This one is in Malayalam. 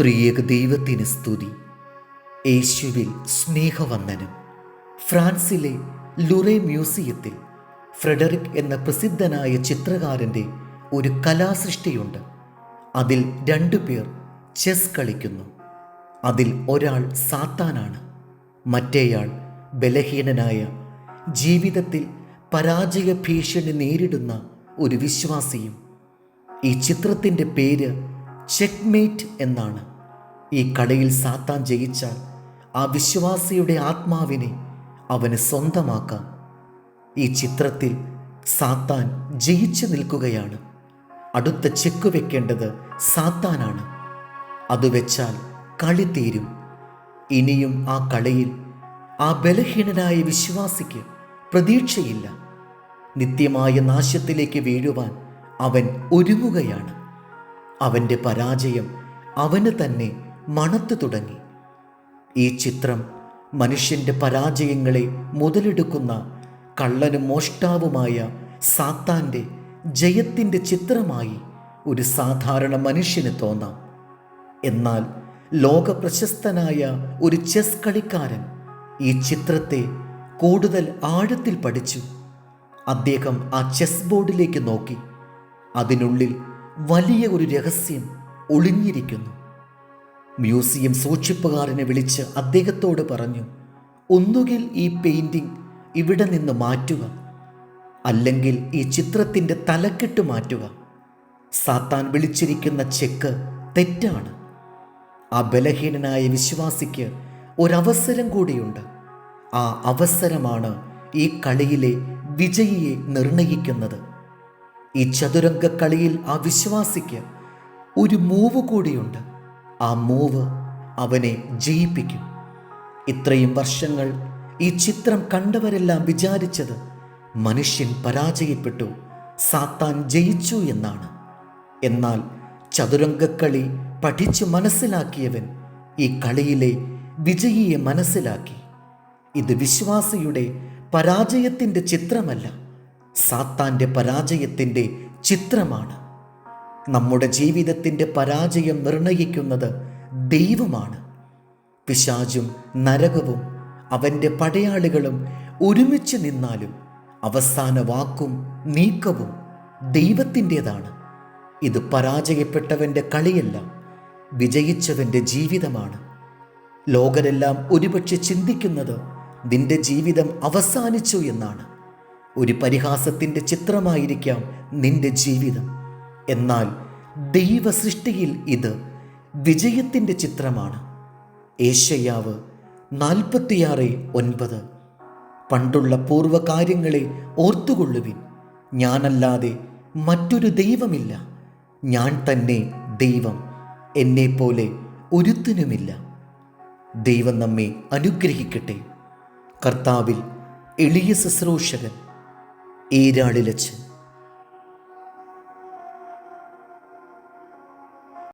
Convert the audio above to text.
ത്രിയേക ദൈവത്തിന് സ്തുതി. യേശുവിൽ സ്നേഹവന്ദനം. ഫ്രാൻസിലെ ലുറെ മ്യൂസിയത്തിൽ ഫ്രെഡറിക് എന്ന പ്രസിദ്ധനായ ചിത്രകാരന്റെ ഒരു കലാസൃഷ്ടിയുണ്ട്. അതിൽ രണ്ടു പേർ ചെസ് കളിക്കുന്നു. അതിൽ ഒരാൾ സാത്താനാണ്. മറ്റേയാൾ ബലഹീനനായ ജീവിതത്തിൽ പരാജയ ഭീഷണി നേരിടുന്ന ഒരു വിശ്വാസിയും. ഈ ചിത്രത്തിന്റെ പേര് ചെക്ക്മേറ്റ് എന്നാണ്. ഈ കളിയിൽ സാത്താൻ ജയിച്ചാൽ ആ വിശ്വാസിയുടെ ആത്മാവിനെ അവന് സ്വന്തമാക്കാം. ഈ ചിത്രത്തിൽ സാത്താൻ ജയിച്ചു നിൽക്കുകയാണ്. അടുത്ത ചെക്ക് വെക്കേണ്ടത് സാത്താനാണ്. അത് വെച്ചാൽ കളി തീരും. ഇനിയും ആ കളിയിൽ ആ ബലഹീനനായ വിശ്വാസിക്ക് പ്രതീക്ഷയില്ല. നിത്യമായ നാശത്തിലേക്ക് വീഴുവാൻ അവൻ ഒരുങ്ങുകയാണ്. അവന്റെ പരാജയം അവന് തന്നെ മണത്തു തുടങ്ങി. ഈ ചിത്രം മനുഷ്യന്റെ പരാജയങ്ങളെ മുതലെടുക്കുന്ന കള്ളനും മോഷ്ടാവുമായ സാത്താന്റെ ജയത്തിന്റെ ചിത്രമായി ഒരു സാധാരണ മനുഷ്യന് തോന്നാം. എന്നാൽ ലോക പ്രശസ്തനായ ഒരു ചെസ് കളിക്കാരൻ ഈ ചിത്രത്തെ കൂടുതൽ ആഴത്തിൽ പഠിച്ചു. അദ്ദേഹം ആ ചെസ് ബോർഡിലേക്ക് നോക്കി. അതിനുള്ളിൽ വലിയ ഒരു രഹസ്യം ഒളിഞ്ഞിരിക്കുന്നു. മ്യൂസിയം സൂക്ഷിപ്പുകാരനെ വിളിച്ച് അദ്ദേഹത്തോട് പറഞ്ഞു ഒന്നുകിൽ ഈ പെയിന്റിംഗ് ഇവിടെ നിന്ന് മാറ്റുക അല്ലെങ്കിൽ ഈ ചിത്രത്തിന്റെ തലക്കെട്ട് മാറ്റുക. സാത്താൻ വിളിച്ചിരിക്കുന്ന ചെക്ക് തെറ്റാണ്. ആ ബലഹീനനായ വിശ്വാസിക്ക് ഒരവസരം കൂടിയുണ്ട്. ആ അവസരമാണ് ഈ കളിയിലെ വിജയിയെ നിർണയിക്കുന്നത്. ഈ ചതുരംഗ കളിയിൽ ആ വിശ്വാസിക്ക് ഒരു മൂവ് കൂടിയുണ്ട്. ആ മൂവ് അവനെ ജയിപ്പിക്കും. ഇത്രയും വർഷങ്ങൾ ഈ ചിത്രം കണ്ടവരെല്ലാം വിചാരിച്ചത് മനുഷ്യൻ പരാജയപ്പെട്ടു സാത്താൻ ജയിച്ചു എന്നാണ്. എന്നാൽ ചതുരംഗക്കളി പഠിച്ചു മനസ്സിലാക്കിയവൻ ഈ കളിയിലെ വിജയിയെ മനസ്സിലാക്കി. ഇത് വിശ്വാസിയുടെ പരാജയത്തിന്റെ ചിത്രമല്ല. സാത്താന്റെ പരാജയത്തിന്റെ ചിത്രമാണ്. നമ്മുടെ ജീവിതത്തിന്റെ പരാജയം നിർണയിക്കുന്നത് ദൈവമാണ്. പിശാചും നരകവും അവന്റെ പടയാളികളും ഒരുമിച്ച് നിന്നാലും അവസാന വാക്കും നീക്കവും ദൈവത്തിന്റെതാണ്. ഇത് പരാജയപ്പെട്ടവന്റെ കളിയല്ല വിജയിച്ചവന്റെ ജീവിതമാണ്. ലോകരെല്ലാം ഒരുപക്ഷെ ചിന്തിക്കുന്നത് നിന്റെ ജീവിതം അവസാനിച്ചു എന്നാണ്. ഒരു പരിഹാസത്തിന്റെ ചിത്രമായിരിക്കാം നിന്റെ ജീവിതം. എന്നാൽ ദൈവ സൃഷ്ടിയിൽ ഇത് വിജയത്തിന്റെ ചിത്രമാണ്. ഏഷ്യയാവ് നാൽപ്പത്തിയാറ് ഒൻപത്. പണ്ടുള്ള പൂർവകാര്യങ്ങളെ ഓർത്തുകൊള്ളുവിൻ. ഞാനല്ലാതെ മറ്റൊരു ദൈവമില്ല. ഞാൻ തന്നെ ദൈവം. എന്നെപ്പോലെ ഒരുത്തിനുമില്ല. ദൈവം നമ്മെ അനുഗ്രഹിക്കട്ടെ. കർത്താവിൽ എളിയ ശുശ്രൂഷകൻ. ഏരാളിലച്ച്